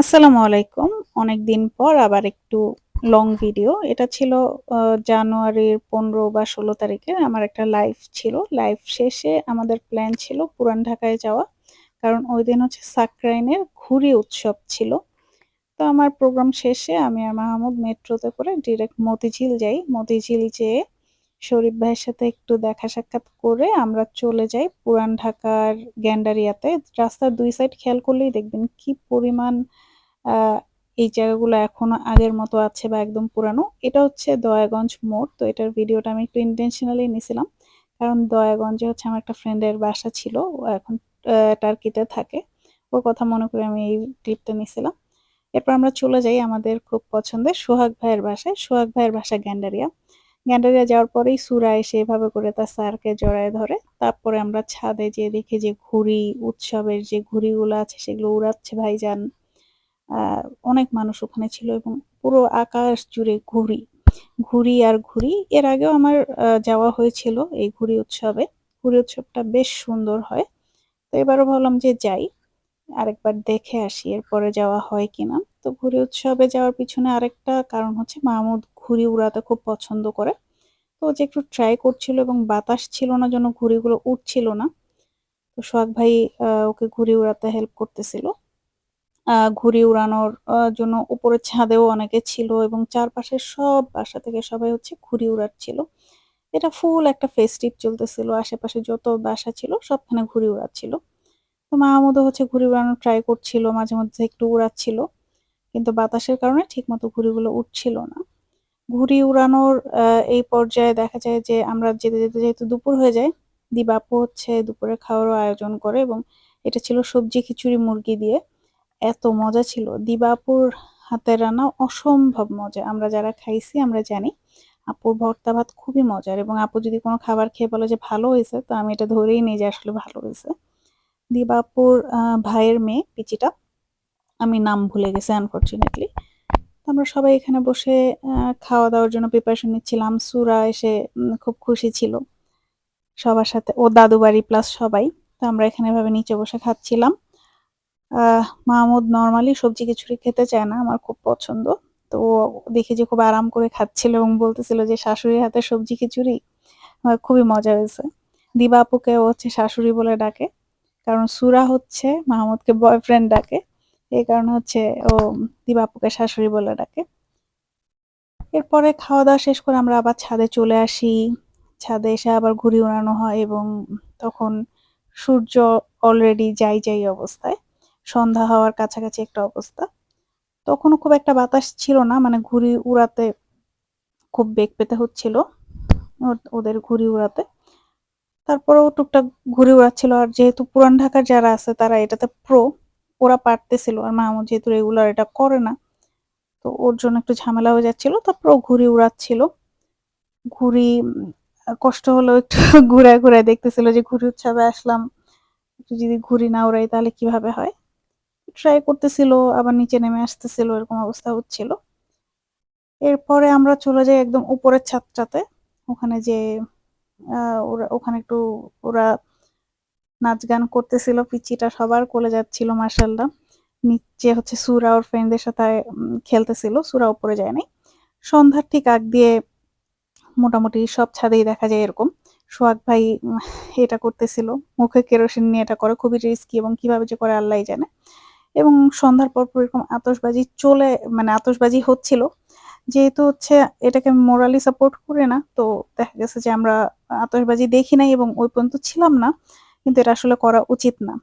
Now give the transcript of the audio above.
আসসালামু আলাইকুম। অনেকদিন পর আবার একটু লং ভিডিও। এটা ছিল জানুয়ারির ১৫ বা ১৬ তারিখে আমার একটা লাইভ ছিল। লাইভ শেষে আমাদের প্ল্যান ছিল পুরান ঢাকায় যাওয়া। কারণ ওই দিন হচ্ছে সাকরাইনের ঘুরি উৎসব ছিল। তো আমার প্রোগ্রাম শেষে আমি আর মাহমুদ মেট্রোতে করে ডিরেক্ট মতিঝিল যাই। মতিঝিল যেয়ে শরীফ ভাইয়ের সাথে একটু দেখা সাক্ষাৎ করে আমরা চলে যাই পুরান ঢাকার গ্যান্ডারিয়াতে। রাস্তার দুই সাইড খেয়াল করলেই দেখবেন কি পরিমাণ এই জায়গাগুলো এখনও আগের মতো আছে বা একদম পুরানো। এটা হচ্ছে দয়াগঞ্জ মোড়। তো এটার ভিডিওটা আমি একটু ইনটেনশনালি নিছিলাম। কারণ দয়াগঞ্জে হচ্ছে আমার একটা ফ্রেন্ডের বাসা ছিল। ও এখন টার্কিতে থাকে। ওর কথা মনে করে আমি এই ক্লিপটা নিছিলাম। এরপর আমরা চলে যাই আমাদের খুব পছন্দের সোহাগ ভাইয়ের বাসায়। সোহাগ ভাইয়ের বাসা গ্যান্ডারিয়া। গ্যান্ডারিয়া যাওয়ার পরেই সুরা এসে এভাবে করে তার স্যারকে জড়ায় ধরে। তারপরে আমরা ছাদে যেয়ে দেখি যে ঘুড়ি, উৎসবের যে ঘুড়িগুলো আছে সেগুলো উড়াচ্ছে ভাইজান। অনেক মানুষ ওখানে ছিল এবং পুরো আকাশ জুড়ে ঘুড়ি। ঘুড়ি আর ঘুড়ি। এর আগেও আমার যাওয়া হয়েছিল এই ঘুড়ি উৎসবে। ঘুড়ি উৎসবটা বেশ সুন্দর হয়। তো এবারও ভাবলাম যে যাই। আরেকবার দেখে আসি এরপরে যাওয়া হয় কিনা। তো ঘুড়ি উৎসবে যাওয়ার পিছনে আরেকটা কারণ হচ্ছে মাহমুদ ঘুড়ি উড়াতে খুব পছন্দ করে। তো যে একটু ট্রাই করছিল এবং বাতাস ছিল না জন্য ঘুড়িগুলো উঠছিল না। তো সোহাগ ভাই ওকে ঘুড়ি উড়াতে হেল্প করতেছিল। ঘুড়ি উড়ানোর জন্য উপরের ছাদেও অনেকে ছিল এবং চারপাশের সব বাসা থেকে সবাই হচ্ছে ঘুড়ি উড়াচ্ছিল। এটা ফুল একটা ফেস্টিভ চলতেছিল। আশেপাশে যত বাসা ছিল সবখানে ঘুড়ি উড়াচ্ছিল। তো মাহমুদও হচ্ছে ঘুড়ি উড়ানোর ট্রাই করছিল। মাঝে মধ্যে একটু উড়াচ্ছিল। কিন্তু বাতাসের কারণে ঠিকমতো ঘুড়িগুলো উঠছিল না। ঘুড়ি উড়ানোর এই পর্যায়ে দেখা যায় যে আমরা যেতে, যেতে যেহেতু দুপুর হয়ে যায়, দিবা আপু হচ্ছে দুপুরে খাওয়ারও আয়োজন করে এবং এটা ছিল সবজি খিচুড়ি মুরগি দিয়ে। এত মজা ছিল। দিবা আপুর হাতের রান্না অসম্ভব মজা। আমরা যারা খাইছি, আমরা জানি। আপুর ভর্তা ভাত খুবই মজার এবং আপু যদি কোনো খাবার খেয়ে বলে যে ভালো হয়েছে, তো আমি এটা ধরেই নেই যে আসলে ভালো হয়েছে দিবাপুর ভাইয়ের মেয়ে পিচিটা। আমি নাম ভুলে গেছি আনফরচুনেটলি। আমরা সবাই এখানে বসে খাওয়া-দাওয়ার জন্য প্রিপারেশন নিচ্ছিলাম। সুরা এসে খুব খুশি ছিল। সবার সাথে ও দাদু বাড়ি প্লাস সবাই। তো আমরা এখানে এভাবে নিচে বসে খাচ্ছিলাম। মাহমুদ নরমালি সবজি খিচুড়ি খেতে চায় না। আমার খুব পছন্দ। তো দেখি যে খুব আরাম করে খাচ্ছিল এবং বলতেছিল যে শাশুড়ির হাতের সবজি খিচুড়ি খুবই মজা হয়েছে। দিবা আপুকে হচ্ছে শাশুড়ি বলে ডাকে। কারণ সুরা হচ্ছে মাহমুদকে বয়ফ্রেন্ড ডাকে। এই কারণে হচ্ছে ও দিবা আপুকে শাশুড়ি বলে ডাকে। এরপরে খাওয়া-দাওয়া শেষ করে আমরা আবার ছাদে চলে আসি। ছাদে এসে আবার ঘুড়ি উড়ানো হয় এবং তখন সূর্য অলরেডি যাই, যাই অবস্থায়। সন্ধ্যা হওয়ার কাছাকাছি একটা অবস্থা। তখনও খুব একটা বাতাস ছিল না। মানে ঘুড়ি উড়াতে খুব বেগ পেতে হচ্ছিল। ওদ ওদের ঘুড়ি উড়াতে। তারপরেও টুকটাক ঘুড়ি উড়াচ্ছিল। আর যেহেতু পুরান ঢাকার যারা আছে তারা এটাতে প্রো। ওরা পারতেছিল। আর মাহমুদ যেহেতু রেগুলার এটা করে না। তো ওর জন্য একটু ঝামেলা হয়ে যাচ্ছিল। তারপর ও ঘুড়ি উড়াচ্ছিল। ঘুরি কষ্ট হলেও একটু ঘুরায়, ঘুরায় দেখতেছিল যে ঘুড়ি উৎসবে আসলাম। যদি ঘুরি না উড়াই তাহলে কীভাবে হয়? ট্রাই করতেছিল, আবার নিচে নেমে আসতেছিল এরকম অবস্থা হচ্ছিল। এরপরে আমরা চলে যাই একদম উপরের ছাদটাতে। ওখানে যে ওরা ওখানে একটু ওরা নাচ গান করতেছিল। পিচ্চিটা সবার কোলে যাচ্ছিল মাশাআল্লাহ। নিচে হচ্ছে সুরা ওর ফ্রেন্ডদের সাথে খেলতেছিল। সুরা উপরে যায় নাই। সন্ধ্যার ঠিক আগ দিয়ে মোটামুটি সব ছাদেই দেখা যায় এরকম। সোহাগ ভাই এটা করতেছিল। মুখে কেরোসিন নিয়ে এটা করে। খুবই রিস্কি এবং কীভাবে যে করে আল্লাহই জানে। এবং সন্ধ্যার পর, এরকম আতসবাজি চলে মানে আতসবাজি হচ্ছিল। যেহেতু হচ্ছে এটাকে মোরালি সাপোর্ট করে না। তো দেখা গেছে যে আমরা আতসবাজি দেখি নাই এবং ওই পর্যন্ত ছিলাম না। কিন্তু এটা আসলে করা উচিত না।